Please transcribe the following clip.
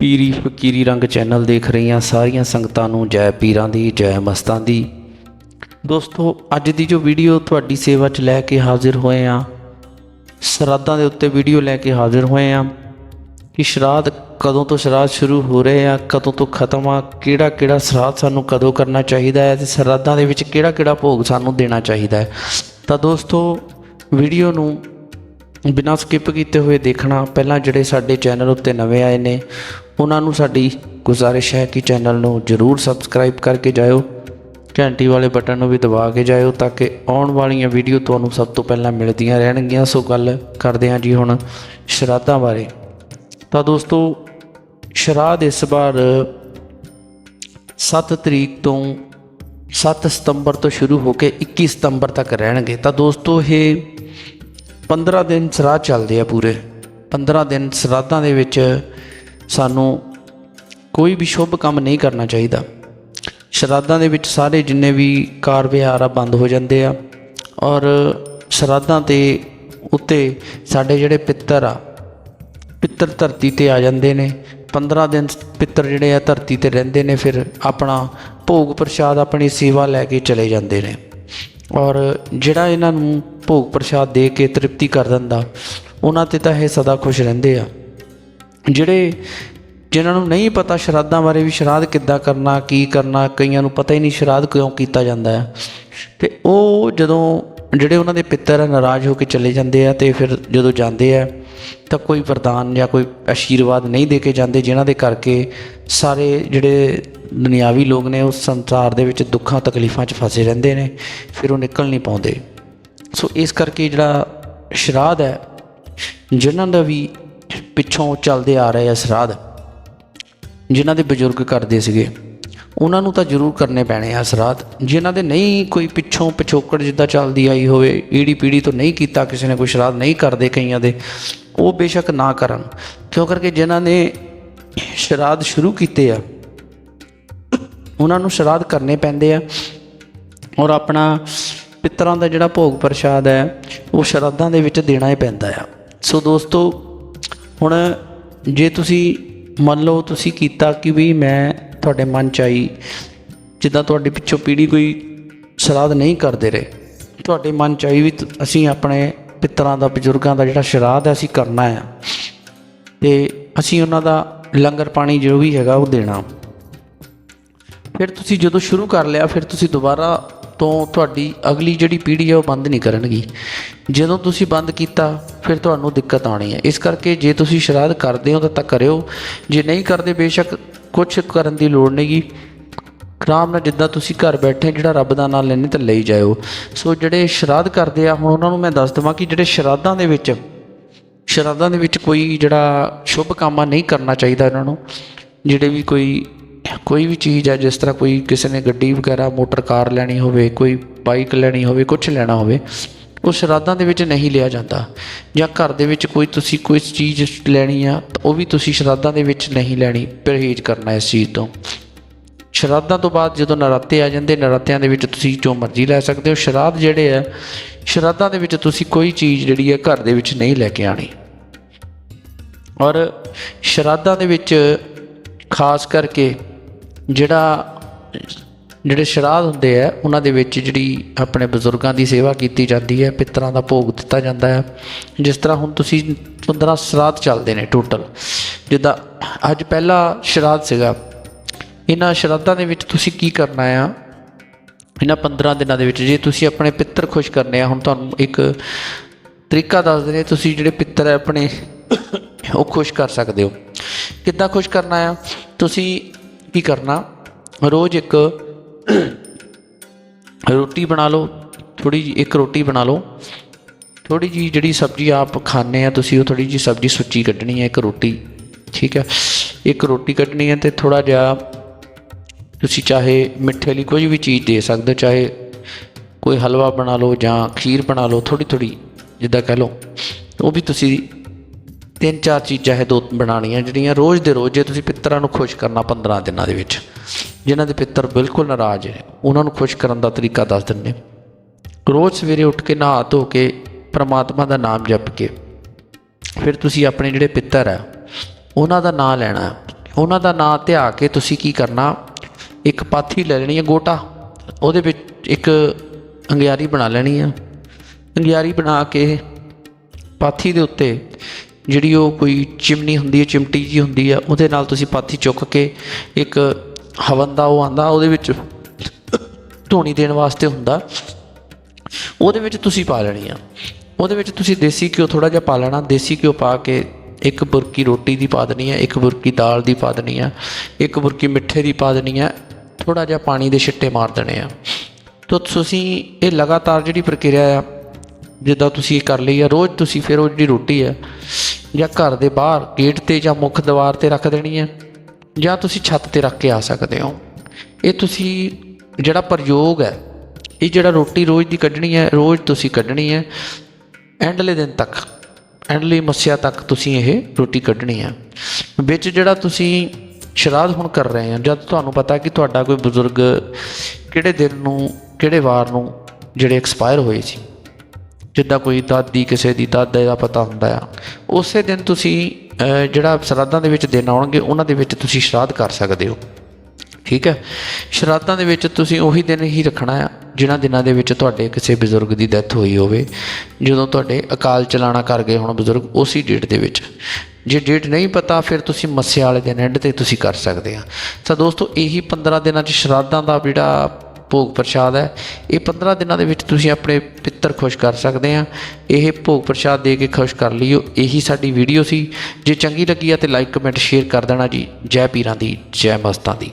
ਪੀਰੀ ਫਕੀਰੀ ਰੰਗ ਚੈਨਲ ਦੇਖ ਰਹੀਆਂ ਸਾਰੀਆਂ ਸੰਗਤਾਂ ਨੂੰ ਜੈ ਪੀਰਾਂ ਦੀ, ਜੈ ਮਸਤਾਂ ਦੀ। ਦੋਸਤੋ, ਅੱਜ ਦੀ ਜੋ ਵੀਡੀਓ ਤੁਹਾਡੀ ਸੇਵਾ 'ਚ ਲੈ ਕੇ ਹਾਜ਼ਰ ਹੋਏ ਆ ਸ਼ਰਾਧਾਂ ਦੇ ਉੱਤੇ ਵੀਡੀਓ ਲੈ ਕੇ ਹਾਜ਼ਰ ਹੋਏ ਆ, ਕਿ ਸ਼ਰਾਧ ਕਦੋਂ ਤੋਂ ਸ਼ਰਾਧ ਸ਼ੁਰੂ ਹੋ ਰਹੇ ਆ, ਕਦੋਂ ਤੋਂ ਖਤਮ ਆ ਕਿਹੜਾ ਕਿਹੜਾ ਸ਼ਰਾਧ ਸਾਨੂੰ ਕਦੋਂ ਕਰਨਾ ਚਾਹੀਦਾ ਹੈ ਤੇ ਸ਼ਰਾਧਾਂ ਦੇ ਵਿੱਚ ਕਿਹੜਾ ਕਿਹੜਾ ਭੋਗ ਸਾਨੂੰ ਦੇਣਾ ਚਾਹੀਦਾ ਹੈ। ਤਾਂ ਦੋਸਤੋ, ਵੀਡੀਓ ਨੂੰ ਬਿਨਾਂ ਸਕਿਪ ਕੀਤੇ ਹੋਏ ਦੇਖਣਾ, ਪਹਿਲਾਂ ਜਿਹੜੇ ਸਾਡੇ ਚੈਨਲ ਉੱਤੇ ਨਵੇਂ ਆਏ ਨੇ, ਉਹਨਾਂ ਨੂੰ ਸਾਡੀ ਗੁਜ਼ਾਰਿਸ਼ ਹੈ ਕਿ ਚੈਨਲ ਨੂੰ ਜਰੂਰ ਸਬਸਕ੍ਰਾਈਬ ਕਰਕੇ ਜਾਇਓ, ਘੰਟੀ ਵਾਲੇ ਬਟਨ ਨੂੰ ਵੀ ਦਬਾ ਕੇ ਜਾਇਓ ਤਾਂ ਕਿ ਆਉਣ ਵਾਲੀਆਂ ਵੀਡੀਓ ਤੁਹਾਨੂੰ ਸਭ ਤੋਂ ਪਹਿਲਾਂ ਮਿਲਦੀਆਂ ਰਹਿਣਗੀਆਂ। ਸੋ ਗੱਲ ਕਰਦੇ ਹਾਂ ਜੀ ਹੁਣ ਸ਼ਰਾਧਾਂ ਬਾਰੇ। ਤਾਂ ਦੋਸਤੋ, ਸ਼ਰਾਧ ਇਸ ਵਾਰ 7 ਤਰੀਕ ਤੋਂ 7 ਸਤੰਬਰ ਤੋਂ ਸ਼ੁਰੂ ਹੋ ਕੇ 21 ਸਤੰਬਰ ਤੱਕ ਰਹਿਣਗੇ। ਤਾਂ ਦੋਸਤੋ, ਇਹ 15 ਦਿਨ ਸ਼ਰਾਧ ਚੱਲਦੇ ਆ ਪੂਰੇ। 15 ਦਿਨ ਸ਼ਰਾਧਾਂ ਦੇ ਵਿੱਚ ਸਾਨੂੰ ਕੋਈ ਵੀ ਸ਼ੁਭ ਕੰਮ ਨਹੀਂ ਕਰਨਾ ਚਾਹੀਦਾ। ਸ਼ਰਾਧਾਂ ਦੇ ਵਿੱਚ ਸਾਰੇ ਜਿੰਨੇ ਵੀ ਕਾਰ ਵਿਹਾਰ ਆ, ਬੰਦ ਹੋ ਜਾਂਦੇ ਆ। ਔਰ ਸ਼ਰਾਧਾਂ ਤੇ ਉੱਤੇ ਸਾਡੇ ਜਿਹੜੇ ਪਿੱਤਰ ਆ, ਪਿੱਤਰ ਧਰਤੀ ਤੇ ਆ ਜਾਂਦੇ ਨੇ। 15 ਦਿਨ ਪਿੱਤਰ ਜਿਹੜੇ ਆ ਧਰਤੀ ਤੇ ਰਹਿੰਦੇ ਨੇ, ਫਿਰ ਆਪਣਾ ਭੋਗ ਪ੍ਰਸ਼ਾਦ, ਆਪਣੀ ਸੇਵਾ ਲੈ ਕੇ ਚਲੇ ਜਾਂਦੇ ਨੇ। ਔਰ ਜਿਹੜਾ ਇਹਨਾਂ ਨੂੰ ਭੋਗ ਪ੍ਰਸ਼ਾਦ ਦੇ ਕੇ ਤ੍ਰਿਪਤੀ ਕਰ ਦਿੰਦਾ। ਉਹਨਾਂ ਤੇ ਤਾਂ ਇਹ ਸਦਾ ਖੁਸ਼ ਰਹਿੰਦੇ ਆ। ਜਿਹੜੇ ਜਿਨ੍ਹਾਂ ਨੂੰ ਨਹੀਂ ਪਤਾ ਸ਼ਰਾਧਾਂ ਬਾਰੇ ਵੀ ਸ਼ਰਾਧ ਕਿੱਦਾਂ ਕਰਨਾ ਕੀ ਕਰਨਾ ਕਈਆਂ ਨੂੰ ਪਤਾ ਹੀ ਨਹੀਂ ਸ਼ਰਾਧ ਕਿਉਂ ਕੀਤਾ ਜਾਂਦਾ ਹੈ। ਤੇ ਉਹ ਜਦੋਂ ਜਿਹੜੇ ਉਹਨਾਂ ਦੇ ਪਿੱਤਰ ਆ, ਨਾਰਾਜ਼ ਹੋ ਕੇ ਚਲੇ ਜਾਂਦੇ ਆ ਤੇ ਫਿਰ ਜਦੋਂ ਜਾਂਦੇ ਆ ਤਾਂ ਕੋਈ ਵਰਦਾਨ ਜਾਂ ਕੋਈ ਆਸ਼ੀਰਵਾਦ ਨਹੀਂ ਦੇ ਕੇ ਜਾਂਦੇ ਜਿਨ੍ਹਾਂ ਦੇ ਕਰਕੇ ਸਾਰੇ ਜਿਹੜੇ ਦੁਨਿਆਵੀ ਲੋਕ ਨੇ ਉਸ ਸੰਸਾਰ ਦੇ ਵਿੱਚ ਦੁੱਖਾਂ ਤਕਲੀਫਾਂ 'ਚ ਫਸੇ ਰਹਿੰਦੇ ਨੇ ਫਿਰ ਉਹ ਨਿਕਲ ਨਹੀਂ ਪਾਉਂਦੇ। ਸੋ ਇਸ ਕਰਕੇ ਜਿਹੜਾ ਸ਼ਰਾਧ ਹੈ, ਜਿਨ੍ਹਾਂ ਦਾ ਵੀ ਪਿੱਛੋਂ ਚੱਲਦੇ ਆ ਰਹੇ ਆ ਸ਼ਰਾਧ, ਜਿਨ੍ਹਾਂ ਦੇ ਬਜ਼ੁਰਗ ਕਰਦੇ ਸੀਗੇ, ਉਹਨਾਂ ਨੂੰ ਤਾਂ ਜ਼ਰੂਰ ਕਰਨੇ ਪੈਣੇ ਆ ਸ਼ਰਾਧ। ਜਿਨ੍ਹਾਂ ਦੇ ਨਹੀਂ ਕੋਈ ਪਿੱਛੋਂ ਪਿਛੋਕੜ ਜਿੱਦਾਂ ਚੱਲਦੀ ਆਈ ਹੋਵੇ ਈੜੀ ਪੀੜੀ ਤੋਂ ਨਹੀਂ ਕੀਤਾ ਕਿਸੇ ਨੇ ਕੋਈ ਸ਼ਰਾਧ, ਨਹੀਂ ਕਰਦੇ ਕਈਆਂ ਦੇ, ਉਹ ਬੇਸ਼ੱਕ ਨਾ ਕਰਨ। ਕਿਉਂ ਕਰਕੇ ਜਿਨ੍ਹਾਂ ਨੇ ਸ਼ਰਾਧ ਸ਼ੁਰੂ ਕੀਤੇ ਆ, ਉਹਨਾਂ ਨੂੰ ਸ਼ਰਾਧ ਕਰਨੇ ਪੈਂਦੇ ਆ ਔਰ ਆਪਣਾ ਪਿੱਤਰਾਂ ਦਾ ਜਿਹੜਾ ਭੋਗ ਪ੍ਰਸ਼ਾਦ ਹੈ, ਉਹ ਸ਼ਰਾਧਾਂ ਦੇ ਵਿੱਚ ਦੇਣਾ ਹੀ ਪੈਂਦਾ ਆ। ਸੋ ਦੋਸਤੋ, ਹੁਣ ਜੇ ਤੁਸੀਂ ਮੰਨ ਲਓ ਤੁਸੀਂ ਕੀਤਾ ਕਿ ਵੀ ਮੈਂ ਤੁਹਾਡੇ ਮਨ ਚ ਆਈ, ਜਿੱਦਾਂ ਤੁਹਾਡੇ ਪਿੱਛੋਂ ਪੀੜੀ ਕੋਈ ਸ਼ਰਾਧ ਨਹੀਂ ਕਰਦੇ ਰਹੇ, ਤੁਹਾਡੇ ਮਨ ਚ ਆਈ ਵੀ ਅਸੀਂ ਆਪਣੇ ਪਿੱਤਰਾਂ ਦਾ, ਬਜ਼ੁਰਗਾਂ ਦਾ ਜਿਹੜਾ ਸ਼ਰਾਧ ਹੈ, ਅਸੀਂ ਕਰਨਾ ਆ। ਤੇ ਅਸੀਂ ਉਹਨਾਂ ਦਾ ਲੰਗਰ ਪਾਣੀ ਜੋ ਵੀ ਹੈਗਾ, ਉਹ ਦੇਣਾ। ਫਿਰ ਤੁਸੀਂ ਜਦੋਂ ਸ਼ੁਰੂ ਕਰ ਲਿਆ, ਫਿਰ ਤੁਸੀਂ ਦੁਬਾਰਾ ਤੋਂ ਤੁਹਾਡੀ ਅਗਲੀ ਜਿਹੜੀ ਪੀੜ੍ਹੀ ਹੈ ਉਹ ਬੰਦ ਨਹੀਂ ਕਰਨਗੀ। ਜਦੋਂ ਤੁਸੀਂ ਬੰਦ ਕੀਤਾ, ਫਿਰ ਤੁਹਾਨੂੰ ਦਿੱਕਤ ਆਉਣੀ ਹੈ। ਇਸ ਕਰਕੇ ਜੇ ਤੁਸੀਂ ਸ਼ਰਾਧ ਕਰਦੇ ਹੋ ਤਾਂ ਤਾਂ ਕਰਿਓ। ਜੇ ਨਹੀਂ ਕਰਦੇ, ਬੇਸ਼ੱਕ ਕੁਝ ਕਰਨ ਦੀ ਲੋੜ ਨਹੀਂਗੀ। ਆਰਾਮ ਨਾਲ ਜਿੱਦਾਂ ਤੁਸੀਂ ਘਰ ਬੈਠੇ, ਜਿਹੜਾ ਰੱਬ ਦਾ ਨਾਮ ਲੈਣੇ ਤਾਂ ਲਈ ਜਾਇਓ। ਸੋ ਜਿਹੜੇ ਸ਼ਰਾਧ ਕਰਦੇ ਆ, ਹੁਣ ਉਹਨਾਂ ਨੂੰ ਮੈਂ ਦੱਸ ਦਵਾਂ ਕਿ ਜਿਹੜੇ ਸ਼ਰਾਧਾਂ ਦੇ ਵਿੱਚ, ਸ਼ਰਾਧਾਂ ਦੇ ਵਿੱਚ ਕੋਈ ਜਿਹੜਾ ਸ਼ੁਭ ਕੰਮਾਂ ਨਹੀਂ ਕਰਨਾ ਚਾਹੀਦਾ ਇਹਨਾਂ ਨੂੰ। ਜਿਹੜੇ ਵੀ ਕੋਈ ਕੋਈ ਵੀ ਚੀਜ਼ ਹੈ ਜਿਸ ਤਰ੍ਹਾਂ ਕੋਈ ਕਿਸੇ ਨੇ ਗੱਡੀ ਵਗੈਰਾ, ਮੋਟਰ ਕਾਰ ਲੈਣੀ ਹੋਵੇ, ਕੋਈ ਬਾਈਕ ਲੈਣੀ ਹੋਵੇ ਕੁਝ ਲੈਣਾ ਹੋਵੇ ਉਹ ਸ਼ਰਾਧਾਂ ਦੇ ਵਿੱਚ ਨਹੀਂ ਲਿਆ ਜਾਂਦਾ। ਜਾਂ ਘਰ ਦੇ ਵਿੱਚ ਕੋਈ ਤੁਸੀਂ ਕੋਈ ਚੀਜ਼ ਲੈਣੀ ਆ, ਤਾਂ ਉਹ ਵੀ ਤੁਸੀਂ ਸ਼ਰਾਧਾਂ ਦੇ ਵਿੱਚ ਨਹੀਂ ਲੈਣੀ, ਪਰਹੇਜ਼ ਕਰਨਾ ਇਸ ਚੀਜ਼ ਤੋਂ। ਸ਼ਰਾਧਾਂ ਤੋਂ ਬਾਅਦ ਜਦੋਂ ਨਰਾਤੇ ਆ ਜਾਂਦੇ, ਨਰਾਤਿਆਂ ਦੇ ਵਿੱਚ ਤੁਸੀਂ ਜੋ ਮਰਜ਼ੀ ਲੈ ਸਕਦੇ ਹੋ। ਸ਼ਰਾਧ ਜਿਹੜੇ ਆ, ਸ਼ਰਾਧਾਂ ਦੇ ਵਿੱਚ ਤੁਸੀਂ ਕੋਈ ਚੀਜ਼ ਜਿਹੜੀ ਹੈ ਘਰ ਦੇ ਵਿੱਚ ਨਹੀਂ ਲੈ ਕੇ ਆਣੀ ਔਰ ਸ਼ਰਾਧਾਂ ਦੇ ਵਿੱਚ ਖਾਸ ਕਰਕੇ ਜਿਹੜਾ, ਜਿਹੜੇ ਸ਼ਰਾਧ ਹੁੰਦੇ ਆ, ਉਹਨਾਂ ਦੇ ਵਿੱਚ ਜਿਹੜੀ ਆਪਣੇ ਬਜ਼ੁਰਗਾਂ ਦੀ ਸੇਵਾ ਕੀਤੀ ਜਾਂਦੀ ਹੈ, ਪਿੱਤਰਾਂ ਦਾ ਭੋਗ ਦਿੱਤਾ ਜਾਂਦਾ ਹੈ। ਜਿਸ ਤਰ੍ਹਾਂ ਹੁਣ ਤੁਸੀਂ 15 ਸ਼ਰਾਧ ਚੱਲਦੇ ਨੇ ਟੋਟਲ ਜਿੱਦਾਂ ਅੱਜ ਪਹਿਲਾ ਸ਼ਰਾਧ ਸੀਗਾ। ਇਹਨਾਂ ਸ਼ਰਾਧਾਂ ਦੇ ਵਿੱਚ ਤੁਸੀਂ ਕੀ ਕਰਨਾ ਆ? ਇਹਨਾਂ 15 ਦਿਨਾਂ ਦੇ ਵਿੱਚ ਜੇ ਤੁਸੀਂ ਆਪਣੇ ਪਿੱਤਰ ਖੁਸ਼ ਕਰਨੇ ਆ, ਹੁਣ ਤੁਹਾਨੂੰ ਇੱਕ ਤਰੀਕਾ ਦੱਸ ਦਿੰਦੇ ਤੁਸੀਂ ਜਿਹੜੇ ਪਿੱਤਰ ਹੈ ਆਪਣੇ, ਉਹ ਖੁਸ਼ ਕਰ ਸਕਦੇ ਹੋ। ਕਿੱਦਾਂ ਖੁਸ਼ ਕਰਨਾ ਆ? ਤੁਸੀਂ ਕੀ ਕਰਨਾ। ਰੋਜ਼ ਇੱਕ ਰੋਟੀ ਬਣਾ ਲਓ ਥੋੜੀ ਜਿਹੀ ਇੱਕ ਰੋਟੀ ਬਣਾ ਲਓ। ਥੋੜੀ ਜੀ ਜਿਹੜੀ ਸਬਜ਼ੀ ਆਪ ਖਾਣੇ ਆ, ਤੁਸੀਂ ਉਹ ਥੋੜੀ ਜੀ ਸਬਜ਼ੀ ਸੁੱਚੀ ਕੱਢਣੀ ਹੈ, ਇੱਕ ਰੋਟੀ, ਠੀਕ ਹੈ? ਇੱਕ ਰੋਟੀ ਕੱਢਣੀ ਹੈ ਤੇ ਥੋੜਾ ਜਿਹਾ ਤੁਸੀਂ ਚਾਹੇ ਮਿੱਠੇ ਲਈ ਕੋਈ ਵੀ ਚੀਜ਼ ਦੇ ਸਕਦੇ ਹੋ, ਚਾਹੇ ਕੋਈ ਹਲਵਾ ਬਣਾ ਲਓ ਜਾਂ ਖੀਰ ਬਣਾ ਲਓ ਥੋੜੀ ਥੋੜੀ ਜਿੱਦਾਂ ਕਹਿ ਲਓ, ਉਹ ਵੀ ਤੁਸੀਂ ਤਿੰਨ ਚਾਰ ਚੀਜ਼ਾਂ ਇਹ ਦੋ ਬਣਾਉਣੀਆਂ ਜਿਹੜੀਆਂ ਰੋਜ਼ ਦੇ ਰੋਜ਼ ਜੇ ਤੁਸੀਂ ਪਿੱਤਰਾਂ ਨੂੰ ਖੁਸ਼ ਕਰਨਾ 15 ਦਿਨਾਂ ਦੇ ਵਿੱਚ, ਜਿਨ੍ਹਾਂ ਦੇ ਪਿੱਤਰ ਬਿਲਕੁਲ ਨਾਰਾਜ਼ ਹੈ ਉਹਨਾਂ ਨੂੰ ਖੁਸ਼ ਕਰਨ ਦਾ ਤਰੀਕਾ ਦੱਸ ਦਿੰਦੇ ਰੋਜ਼ ਸਵੇਰੇ ਉੱਠ ਕੇ ਨਹਾ ਧੋ ਕੇ ਪ੍ਰਮਾਤਮਾ ਦਾ ਨਾਮ ਜਪ ਕੇ, ਫਿਰ ਤੁਸੀਂ ਆਪਣੇ ਜਿਹੜੇ ਪਿੱਤਰ ਆ, ਉਹਨਾਂ ਦਾ ਨਾਂ ਲੈਣਾ ਉਹਨਾਂ ਦਾ ਨਾਂ ਧਿਆ ਕੇ ਤੁਸੀਂ ਕੀ ਕਰਨਾ, ਇੱਕ ਪਾਥੀ ਲੈ ਲੈਣੀ ਹੈ ਗੋਟਾ, ਉਹਦੇ ਵਿੱਚ ਇੱਕ ਅੰਗਿਆਰੀ ਬਣਾ ਲੈਣੀ ਆ ਅੰਗਿਆਰੀ ਬਣਾ ਕੇ ਪਾਥੀ ਦੇ ਉੱਤੇ ਜਿਹੜੀ ਉਹ ਕੋਈ ਚਿਮਨੀ ਹੁੰਦੀ ਹੈ, ਚਿਮਟੀ ਜੀ ਹੁੰਦੀ ਆ ਉਹਦੇ ਨਾਲ ਤੁਸੀਂ ਪਾਥੀ ਚੁੱਕ ਕੇ ਇੱਕ ਹਵਨ ਦਾ ਉਹ ਆਂਦਾ ਉਹਦੇ ਵਿੱਚ ਧੂਣੀ ਦੇਣ ਵਾਸਤੇ ਹੁੰਦਾ। ਉਹਦੇ ਵਿੱਚ ਤੁਸੀਂ ਪਾ ਲੈਣੀ ਆ। ਉਹਦੇ ਵਿੱਚ ਤੁਸੀਂ ਦੇਸੀ ਘਿਓ ਥੋੜਾ ਜਿਹਾ ਪਾ ਲੈਣਾ। ਦੇਸੀ ਘਿਓ ਪਾ ਕੇ ਇੱਕ ਬੁਰਕੀ ਰੋਟੀ ਦੀ ਪਾ ਦੇਣੀ ਆ, ਇੱਕ ਬੁਰਕੀ ਦਾਲ ਦੀ ਪਾ ਦੇਣੀ ਆ, ਇੱਕ ਬੁਰਕੀ ਮਿੱਠੇ ਦੀ ਪਾ ਦੇਣੀ ਆ ਥੋੜਾ ਜਿਹਾ ਪਾਣੀ ਦੇ ਛਿੱਟੇ ਮਾਰ ਦੇਣੇ ਆ। ਤਾਂ ਤੁਸੀਂ ਇਹ ਲਗਾਤਾਰ ਜਿਹੜੀ ਪ੍ਰਕਿਰਿਆ ਆ, ਜਿੱਦਾਂ ਤੁਸੀਂ ਇਹ ਕਰ ਲਈ ਆ, ਰੋਜ਼ ਤੁਸੀਂ ਫਿਰ ਉਹ ਜਿਹੜੀ ਰੋਟੀ ਆ ਜਾਂ ਘਰ ਦੇ ਬਾਹਰ ਗੇਟ ਤੇ ਜਾਂ ਮੁੱਖ ਦੀਵਾਰ ਤੇ ਰੱਖ ਦੇਣੀ ਹੈ, ਜਾਂ ਤੁਸੀਂ ਛੱਤ ਤੇ ਰੱਖ ਕੇ ਆ ਸਕਦੇ ਹੋ। ਇਹ ਤੁਸੀਂ ਜਿਹੜਾ ਪ੍ਰਯੋਗ ਹੈ, ਇਹ ਜਿਹੜਾ ਰੋਟੀ ਰੋਜ਼ ਦੀ ਕੱਢਣੀ ਹੈ, ਰੋਜ਼ ਤੁਸੀਂ ਕੱਢਣੀ ਹੈ ਐਂਡਲੇ ਦਿਨ ਤੱਕ ਐਂਡਲੀ ਮੱਸਿਆ ਤੱਕ ਤੁਸੀਂ ਇਹ ਰੋਟੀ ਕੱਢਣੀ ਹੈ। ਵਿੱਚ ਜਿਹੜਾ ਤੁਸੀਂ ਸ਼ਰਾਧ ਹੁਣ ਕਰ ਰਹੇ ਆ ਜਦ ਤੁਹਾਨੂੰ ਪਤਾ ਕਿ ਤੁਹਾਡਾ ਕੋਈ ਬਜ਼ੁਰਗ ਕਿਹੜੇ ਦਿਨ ਨੂੰ, ਕਿਹੜੇ ਵਾਰ ਨੂੰ ਜਿਹੜੇ ਐਕਸਪਾਇਰ ਹੋਏ ਸੀ। ਜਿੱਦਾਂ ਕੋਈ ਦਾਦੀ ਕਿਸੇ ਦੀ ਦਾਦੇ ਦਾ ਪਤਾ ਹੁੰਦਾ ਆ, ਉਸੇ ਦਿਨ ਤੁਸੀਂ ਜਿਹੜਾ ਸ਼ਰਾਧਾਂ ਦੇ ਵਿੱਚ ਦਿਨ ਆਉਣਗੇ, ਉਹਨਾਂ ਦੇ ਵਿੱਚ ਤੁਸੀਂ ਸ਼ਰਾਧ ਕਰ ਸਕਦੇ ਹੋ। ਠੀਕ ਹੈ? ਸ਼ਰਾਧਾਂ ਦੇ ਵਿੱਚ ਤੁਸੀਂ ਉਹੀ ਦਿਨ ਹੀ ਰੱਖਣਾ ਆ, ਜਿਨ੍ਹਾਂ ਦਿਨਾਂ ਦੇ ਵਿੱਚ ਤੁਹਾਡੇ ਕਿਸੇ ਬਜ਼ੁਰਗ ਦੀ ਡੈਥ ਹੋਈ ਹੋਵੇ, ਜਦੋਂ ਤੁਹਾਡੇ ਅਕਾਲ ਚਲਾਣਾ ਕਰ ਗਏ ਹੁਣ ਬਜ਼ੁਰਗ ਉਸੇ ਡੇਟ ਦੇ ਵਿੱਚ। ਜੇ ਡੇਟ ਨਹੀਂ ਪਤਾ, ਫਿਰ ਤੁਸੀਂ ਮੱਸਿਆ ਵਾਲੇ ਦਿਨ ਐਂਡ ਤੇ ਤੁਸੀਂ ਕਰ ਸਕਦੇ ਆ। ਤਾਂ ਦੋਸਤੋ, ਇਹੀ 15 ਦਿਨਾਂ 'ਚ ਸ਼ਰਾਧਾਂ ਦਾ ਜਿਹੜਾ ਭੋਗ ਪ੍ਰਸ਼ਾਦ ਹੈ। ਇਹ 15 ਦਿਨਾਂ ਦੇ ਵਿੱਚ ਤੁਸੀਂ ਆਪਣੇ ਪਿੱਤਰ ਖੁਸ਼ ਕਰ ਸਕਦੇ ਆ ਇਹ ਭੋਗ ਪ੍ਰਸ਼ਾਦ ਦੇ ਕੇ ਖੁਸ਼ ਕਰ ਲਿਓ। ਇਹੀ ਸਾਡੀ ਵੀਡੀਓ ਸੀ। ਜੇ ਚੰਗੀ ਲੱਗੀ ਆ ਤੇ ਲਾਈਕ ਕਮੈਂਟ ਸ਼ੇਅਰ ਕਰ ਦੇਣਾ ਜੀ। ਜੈ ਪੀਰਾਂ ਦੀ, ਜੈ ਮਸਤਾਂ ਦੀ।